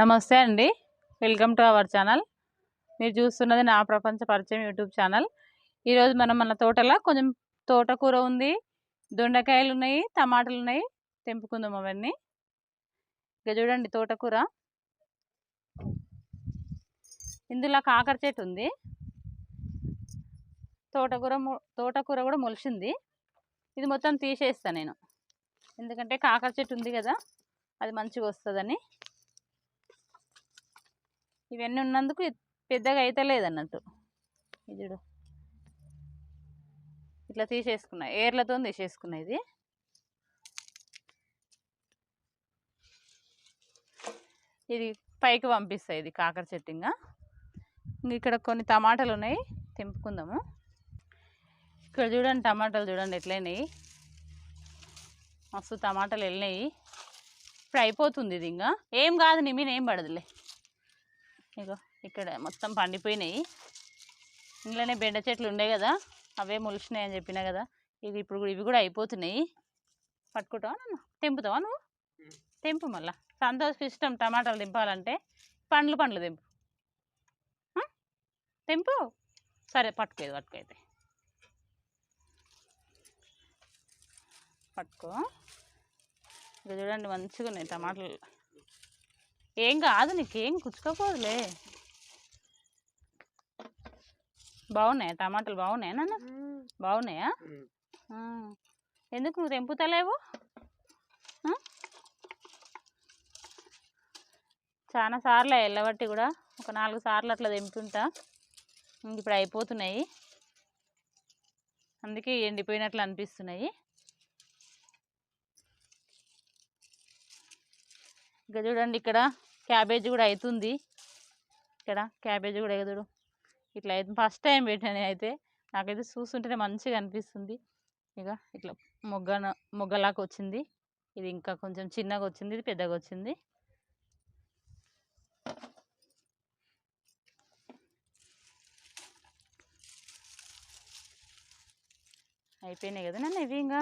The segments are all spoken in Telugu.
నమస్తే అండి. Welcome to our channel. మీరు చూస్తున్నది నా ప్రపంచ పరిచయం యూట్యూబ్ ఛానల్. ఈరోజు మనం మన తోటలో కొంచెం తోటకూర ఉంది దొండకాయలు ఉన్నాయి టమాటాలు ఉన్నాయి తెంపుకుందాం అవన్నీ. ఇక చూడండి తోటకూర. ఇందులో కాకర చెట్టు ఉంది. తోటకూర తోటకూర కూడా మొలిచింది. ఇది మొత్తం తీసేస్తాను నేను. ఎందుకంటే కాకర చెట్టు ఉంది కదా అది మంచిగా వస్తుందని. ఇవన్నీ ఉన్నందుకు పెద్దగా అయితే లేదన్నట్టు. ఇది చూడు ఇట్లా తీసేసుకున్నా. ఏర్లతో తీసేసుకున్నా ఇది. ఇది పైకి పంపిస్తాయి ఇది కాకర చెట్టు ఇంకా ఇంక ఇక్కడ కొన్ని టమాటాలు ఉన్నాయి. తెంపుకుందాము. ఇక్కడ చూడండి టమాటాలు చూడండి ఎట్లయినాయి. మస్తు టమాటాలు వెళ్ళినాయి ఇప్పుడు అయిపోతుంది ఇది ఇంకా ఏం కాదు నీ మీద ఏం పడదులే. ఇగో ఇక్కడ మొత్తం పండిపోయినాయి. ఇంట్లోనే బెండ చెట్లు ఉండే కదా అవే మొలిచినాయి అని చెప్పినా కదా ఇది ఇప్పుడు కూడా- ఇవి కూడా అయిపోతున్నాయి. పట్టుకుంటావా నన్ను? తెంపుతావా నువ్వు? తెంపు మళ్ళా. సంతోష్ ఇష్టం టమాటాలు తెంపాలంటే పండ్లు పండ్లు తెంపు. తెంపు? సరే పట్టుకోదు పట్టుకైతే పట్టుకో. ఇక చూడండి మంచిగా ఉన్నాయి టమాటాలు. ఏం కాదు నీకేం కుచ్చుకోపోదులే బాగున్నాయా? టమాటాలు బాగున్నాయా నాన్న? బాగున్నాయా. ఎందుకు నువ్వు తెంపుతలేవు? చాలా సార్లు ఎల్లబట్టి కూడా ఒక నాలుగు సార్లు అట్లా ఇంక ఇప్పుడు అయిపోతున్నాయి. అందుకే ఎండిపోయినట్లు అనిపిస్తున్నాయి. ఇంకా చూడండి ఇక్కడ క్యాబేజీ కూడా అవుతుంది ఇక్కడ క్యాబేజీ కూడా ఎదుడు ఇట్లా అయితే ఫస్ట్ టైం పెట్టాను అయితే నాకైతే చూస్తుంటేనే మంచిగా అనిపిస్తుంది. ఇక ఇట్లా మొగ్గన మొగ్గలాగా వచ్చింది. ఇది ఇంకా కొంచెం చిన్నగా వచ్చింది ఇది పెద్దగా వచ్చింది. అయిపోయినాయి కదా నన్ను ఇవి ఇంకా?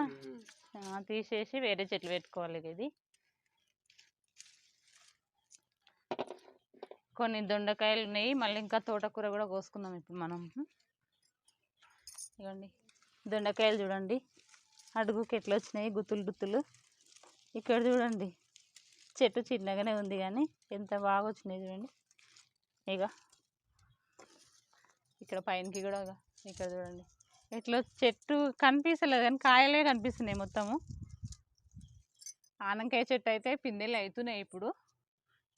తీసేసి వేరే చెట్లు పెట్టుకోవాలి ఇది. కొన్ని దొండకాయలు ఉన్నాయి. మళ్ళీ ఇంకా తోటకూర కూడా కోసుకుందాం ఇప్పుడు మనం. ఇవ్వండి దొండకాయలు చూడండి. అడుగుకి ఎట్లా వచ్చినాయి? గుత్తులు గుత్తులు. ఇక్కడ చూడండి. చెట్టు చిన్నగానే ఉంది కానీ ఎంత బాగా వచ్చినాయి చూడండి. ఇక ఇక్కడ పైనకి కూడా ఇక్కడ చూడండి. ఇట్లా చెట్టు కనిపిస్తలేదు కానీ కాయలే కనిపిస్తున్నాయి మొత్తము. ఆనంకాయ చెట్టు అయితే పిందెలు అవుతున్నాయి ఇప్పుడు.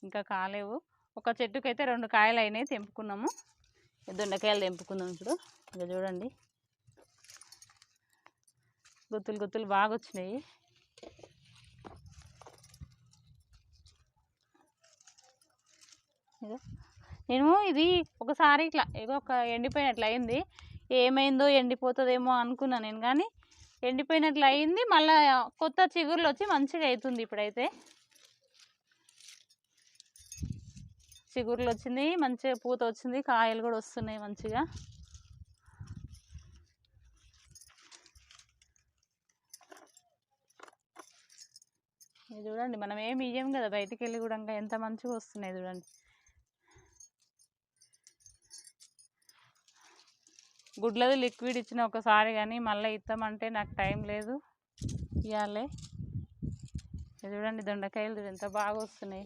ఇంకా కాలేవు. ఒక చెట్టుకైతే అయితే రెండు కాయలు అయినాయి తెంపుకున్నాము దొండకాయలు తెంపుకుందాం ఇప్పుడు ఇక చూడండి. గుత్తులు గుత్తులు బాగా వచ్చినాయి ఇగో నేను ఇది ఒకసారి ఇట్లా ఏదో ఒక ఎండిపోయినట్లు అయింది ఏమైందో ఎండిపోతుందేమో అనుకున్నా నేను కానీ ఎండిపోయినట్లు అయింది మళ్ళీ కొత్త చిగుర్లు వచ్చి మంచిగా అవుతుంది ఇప్పుడైతే. చిగురులు వచ్చింది మంచిగా పూత వచ్చింది కాయలు కూడా వస్తున్నాయి మంచిగా. ఇది చూడండి మనం ఏమి ఇయ్యం కదా బయటికి వెళ్ళి కూడా ఎంత మంచిగా వస్తున్నాయి చూడండి. గుడ్లది లిక్విడ్ ఇచ్చిన ఒకసారి కానీ మళ్ళీ ఇస్తామంటే నాకు టైం లేదు ఇవ్వాలి ఇది చూడండి దొండకాయలు ఎంత బాగా వస్తున్నాయి.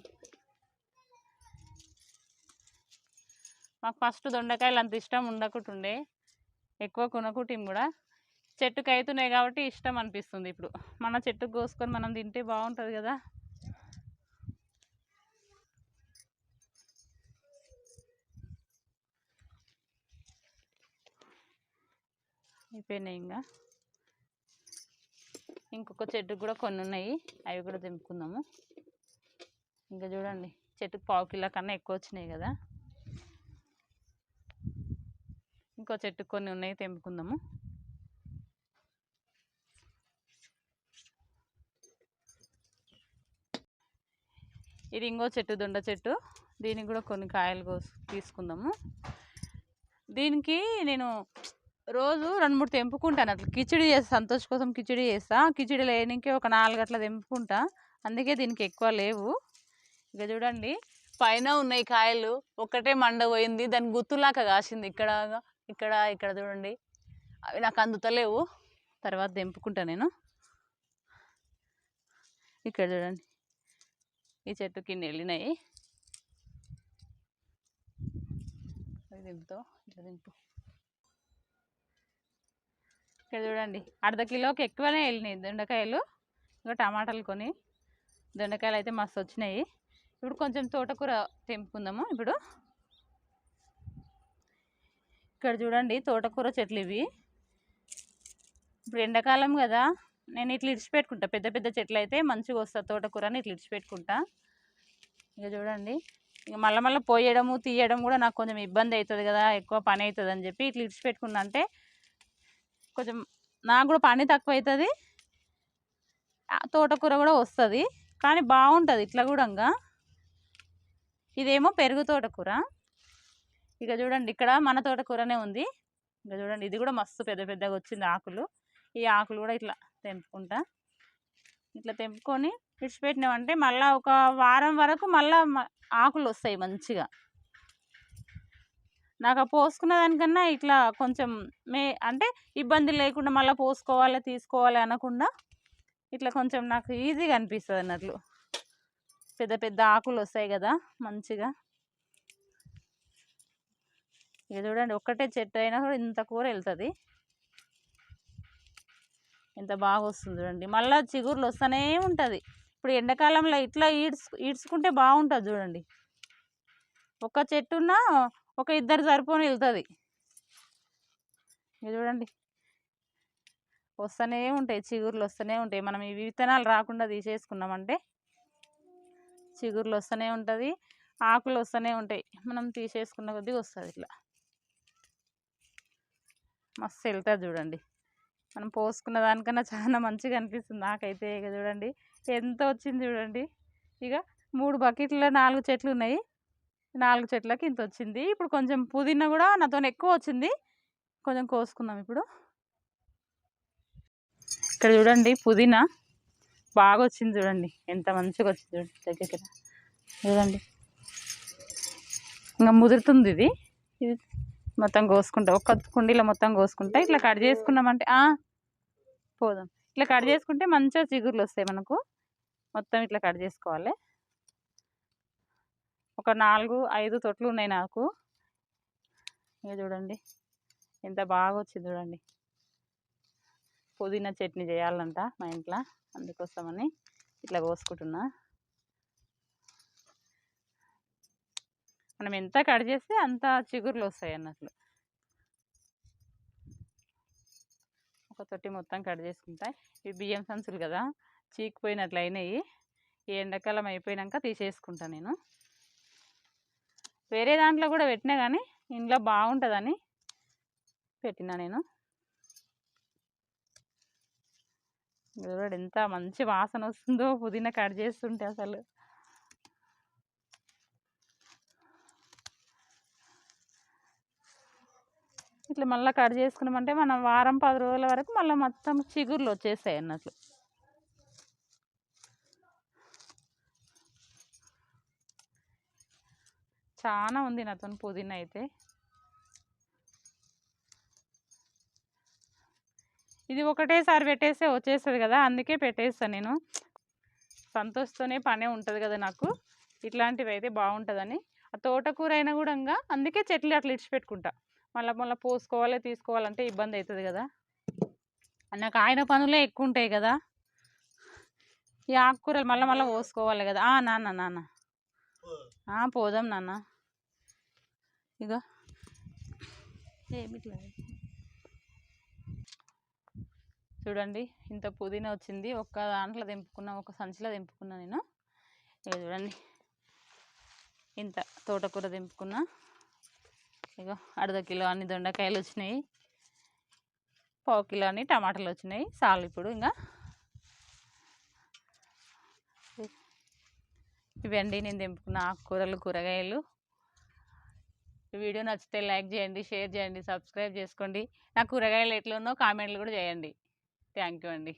మాకు ఫస్ట్ దొండకాయలు అంత ఇష్టం ఉండకుంటుండే. ఎక్కువ కొనకుటిం కూడా. చెట్టుకు అవుతున్నాయి కాబట్టి ఇష్టం అనిపిస్తుంది ఇప్పుడు. మన చెట్టుకు కోసుకొని మనం తింటే బాగుంటుంది కదా. అయిపోయినాయి ఇంకా. ఇంకొక చెట్టుకు కూడా కొన్ని ఉన్నాయి అవి కూడా తెంపుకుందాము ఇంకా చూడండి చెట్టుకు పావు కిలో కన్నా ఎక్కువ వచ్చినాయి కదా. ఇంకో చెట్టు కొన్ని ఉన్నాయి తెంపుకుందాము. ఇది ఇంకో చెట్టు దొండ చెట్టు. దీనికి కూడా కొన్ని కాయలు కోసి తీసుకుందాము. దీనికి నేను రోజు రెండు మూడు తెంపుకుంటాను. అట్లా కిచిడి చేస్తా సంతోష్ కోసం కిచిడి చేస్తా. కిచిడి లేనికే ఒక నాలుగు అట్లా తెంపుకుంటా. అందుకే దీనికి ఎక్కువ లేవు. ఇక చూడండి పైన ఉన్నాయి కాయలు. ఒకటే మండ పోయింది. దాని గుత్తులాక కాసింది. ఇక్కడ ఇక్కడ ఇక్కడ చూడండి. అవి నాకు అందుతలేవు. తర్వాత దింపుకుంటా నేను. ఇక్కడ చూడండి. ఈ చెట్టు కింద వెళ్ళినాయి. అవి దింపుతావు ఇట్లా దింపు ఇక్కడ చూడండి. అర్ధ కిలోకి ఎక్కువనే వెళ్ళినాయి దొండకాయలు. ఇంకా టమాటాలు కొని. దొండకాయలు అయితే మస్తు వచ్చినాయి. ఇప్పుడు కొంచెం తోటకూర తెంపుకుందాము ఇప్పుడు? ఇక్కడ చూడండి తోటకూర చెట్లు ఇవి. ఇప్పుడు ఎండాకాలం కదా నేను ఇట్లా ఇడిచిపెట్టుకుంటా. పెద్ద పెద్ద చెట్లు అయితే మంచిగా వస్తుంది తోటకూరని ఇట్లా ఇడిచిపెట్టుకుంటా. ఇక చూడండి ఇక మళ్ళీ మళ్ళీ పోయడము తీయడం కూడా నాకు కొంచెం ఇబ్బంది అవుతుంది కదా ఎక్కువ పని అవుతుంది అని చెప్పి ఇట్లా ఇడిచిపెట్టుకున్నా. అంటే కొంచెం నాకు కూడా పని తక్కువ అవుతుంది. తోటకూర కూడా వస్తుంది కానీ బాగుంటుంది ఇట్లా కూడా. ఇంకా. ఇదేమో పెరుగు తోటకూర. ఇక చూడండి ఇక్కడ మన తోటకూరనే ఉంది. ఇక చూడండి ఇది కూడా మస్తు పెద్ద పెద్దగా వచ్చింది ఆకులు. ఈ ఆకులు కూడా ఇట్లా తెంపుకుంటా. ఇట్లా తెంపుకొని విడిచిపెట్టినామంటే మళ్ళీ ఒక వారం వరకు మళ్ళీ ఆకులు వస్తాయి మంచిగా. నాకు ఆ పోసుకున్న దానికన్నా ఇట్లా కొంచెం మే అంటే ఇబ్బంది లేకుండా మళ్ళీ పోసుకోవాలి తీసుకోవాలి అనకుండా ఇట్లా కొంచెం నాకు ఈజీగా అనిపిస్తుంది అన్నట్లు. పెద్ద పెద్ద ఆకులు వస్తాయి కదా మంచిగా. ఇక చూడండి ఒక్కటే చెట్టు అయినా కూడా ఇంత కూర వెళ్తుంది. ఎంత బాగా వస్తుంది చూడండి. మళ్ళీ చిగుర్లు వస్తూనే ఉంటుంది. ఇప్పుడు ఎండాకాలంలో ఇట్లా ఈడ్స్ ఈడ్చుకుంటే బాగుంటుంది చూడండి. ఒక చెట్టున్న ఒక ఇద్దరు సరిపోని వెళ్తుంది. ఇక చూడండి. వస్తూనే ఉంటాయి చిగుర్లు వస్తూనే ఉంటాయి. మనం ఈ విత్తనాలు రాకుండా తీసేసుకున్నామంటే చిగుర్లు వస్తూనే ఉంటుంది ఆకులు వస్తూనే ఉంటాయి. మనం తీసేసుకున్న కొద్దీ వస్తుంది ఇట్లా. మస్తు వెళ్తుంది చూడండి. మనం పోసుకున్న దానికన్నా చాలా మంచిగా అనిపిస్తుంది నాకైతే ఇక చూడండి. ఎంత వచ్చింది చూడండి. ఇక మూడు బకెట్లో నాలుగు చెట్లు ఉన్నాయి. నాలుగు చెట్లకి ఇంత వచ్చింది. ఇప్పుడు కొంచెం పుదీనా కూడా నాతో ఎక్కువ వచ్చింది. కొంచెం కోసుకుందాం ఇప్పుడు. ఇక్కడ చూడండి పుదీనా బాగా వచ్చింది చూడండి. ఎంత మంచిగా వచ్చింది చూడండి దగ్గరికి చూడండి. ఇంకా ముదురుతుంది ఇది. ఇది మొత్తం కోసుకుంటా. ఒక్క కుండీలో మొత్తం కోసుకుంటా. ఇట్లా కట్ చేసుకున్నామంటే పోదాం. ఇట్లా కట్ చేసుకుంటే మంచిగా చిగుర్లు వస్తాయి మనకు. మొత్తం ఇట్లా కట్ చేసుకోవాలి. ఒక నాలుగు ఐదు తొట్లు ఉన్నాయి నాకు. ఇక చూడండి. ఎంత బాగా వచ్చింది చూడండి. పుదీనా చట్నీ చేయాలంట మా ఇంట్లో. అందుకోసమని ఇట్లా కోసుకుంటున్నా. మనం ఎంత కట్ చేస్తే అంత చిగుర్లు వస్తాయి అన్నట్లు. ఒక తొట్టి మొత్తం కట్ చేసుకుంటాయి ఇవి బియ్యం సంచులు కదా చీకిపోయినట్లు అయినాయి. ఈ ఎండాకాలం అయిపోయినాక తీసేసుకుంటాను నేను. వేరే దాంట్లో కూడా పెట్టినా కానీ ఇంట్లో బాగుంటుందని పెట్టినా నేను. ఎంత మంచి వాసన వస్తుందో పుదీనా కట్ చేస్తుంటే అసలు. ఇట్లా మళ్ళీ కట్ చేసుకున్నామంటే మనం వారం పది రోజుల వరకు మళ్ళీ మొత్తం చిగుర్లు వచ్చేస్తాయి అన్నట్లు. చాలా ఉంది నాతో పుదీనా అయితే. ఇది ఒకటేసారి పెట్టేస్తే వచ్చేస్తుంది కదా అందుకే పెట్టేస్తాను నేను. సంతోషతోనే పనే ఉంటుంది కదా నాకు. ఇట్లాంటివి అయితే బాగుంటుందని. ఆ తోటకూర అయినా కూడా ఇంకా అందుకే చెట్లు అట్లా ఇడిచిపెట్టుకుంటా. మళ్ళీ మళ్ళీ పోసుకోవాలి తీసుకోవాలంటే ఇబ్బంది అవుతుంది కదా. నాకు ఆయన పనులే ఎక్కువ ఉంటాయి కదా. ఈ ఆకుకూరలు మళ్ళీ మళ్ళీ పోసుకోవాలి కదా. నాన్న నాన్న. పోదాం నాన్న. ఇక ఏమిటి చూడండి ఇంత పుదీనా వచ్చింది. ఒక్క దాంట్లో తెంపుకున్నా ఒక సంచిలో తెంపుకున్నా నేను. ఇక చూడండి. ఇంత తోటకూర తెంపుకున్నా. ఇగో అర్ధ కిలో అన్ని దొండకాయలు వచ్చినాయి. పావు కిలో అన్ని టమాటాలు వచ్చినాయి. చాలు ఇప్పుడు ఇంకా ఇవండి నేను తెంపుకున్న ఆకుకూరలు కూరగాయలు. వీడియో నచ్చితే లైక్ చేయండి షేర్ చేయండి సబ్స్క్రైబ్ చేసుకోండి. నా కూరగాయలు ఎట్లా ఉన్నో కామెంట్లు కూడా చేయండి. థ్యాంక్ యూ అండి.